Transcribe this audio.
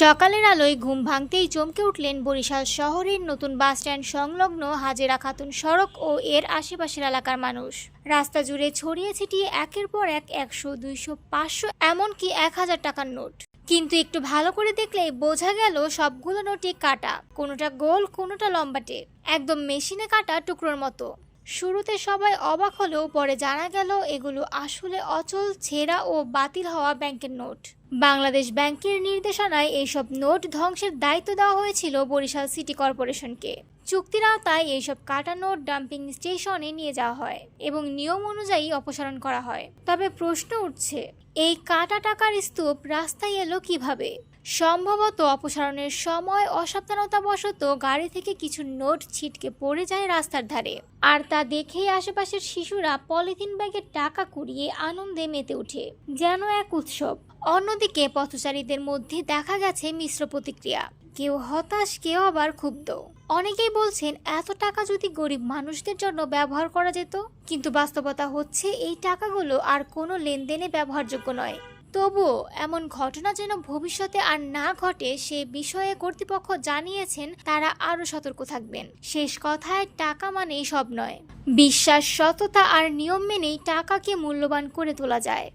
সকালের আলোয় ঘুম ভাঙতেই চমকে উঠলেন বরিশাল শহরের নতুন বাসস্ট্যান্ড সংলগ্ন হাজেরা খাতুন সড়ক ও এর আশেপাশের এলাকার মানুষ। রাস্তা জুড়ে ছড়িয়ে ছিটিয়ে একের পর এক একশো, দুইশো, পাঁচশো, এমনকি এক হাজার টাকার নোট। কিন্তু একটু ভালো করে দেখলেই বোঝা গেল সবগুলো নোটই কাটা, কোনোটা গোল, কোনোটা লম্বাটে, একদম মেশিনে কাটা টুকরোর মতো। শুরুতে সবাই অবাক হলেও পরে জানা গেল এগুলো আসলে অচল, ছেঁড়া ও বাতিল হওয়া ব্যাংকের নোট। বাংলাদেশ ব্যাংকের নির্দেশনায় এইসব নোট ধ্বংসের দায়িত্ব দেওয়া হয়েছিল বরিশাল সিটি কর্পোরেশনকে। চুক্তির আওতায় এইসব কাটা নোট ডাম্পিং স্টেশনে নিয়ে যাওয়া হয় এবং নিয়ম অনুযায়ী অপসারণ করা হয়। তবে প্রশ্ন উঠছে, এই কাটা টাকার স্তূপ রাস্তায় এলো কীভাবে? সম্ভবত অপসারণের সময় অসাবধানতাবশত গাড়ি থেকে কিছু নোট ছিটকে পড়ে যায় রাস্তার ধারে। আর তা দেখেই আশেপাশের শিশুরা পলিথিন ব্যাগে টাকা কুড়িয়ে আনন্দে মেতে ওঠে। যেন এক উৎসব। অন্যদিকে পথচারীদের মধ্যে দেখা গেছে মিশ্র প্রতিক্রিয়া। কেউ হতাশ, কেউ আবার ক্ষুব্ধ। অনেকেই বলছেন, এত টাকা যদি গরিব মানুষদের জন্য ব্যবহার করা যেত? কিন্তু বাস্তবতা হচ্ছে, এই টাকাগুলো আর কোনো লেনদেনে ব্যবহারযোগ্য নয়। তবুও এমন ঘটনা যেন ভবিষ্যতে আর না ঘটে, সে বিষয়ে কর্তৃপক্ষ জানিয়েছেন, তারা আরও সতর্ক থাকবেন। শেষ কথায়, টাকা মানেই সব নয়। বিশ্বাস, সততা আর নিয়ম মেনেই টাকাকে মূল্যবান করে তোলা যায়।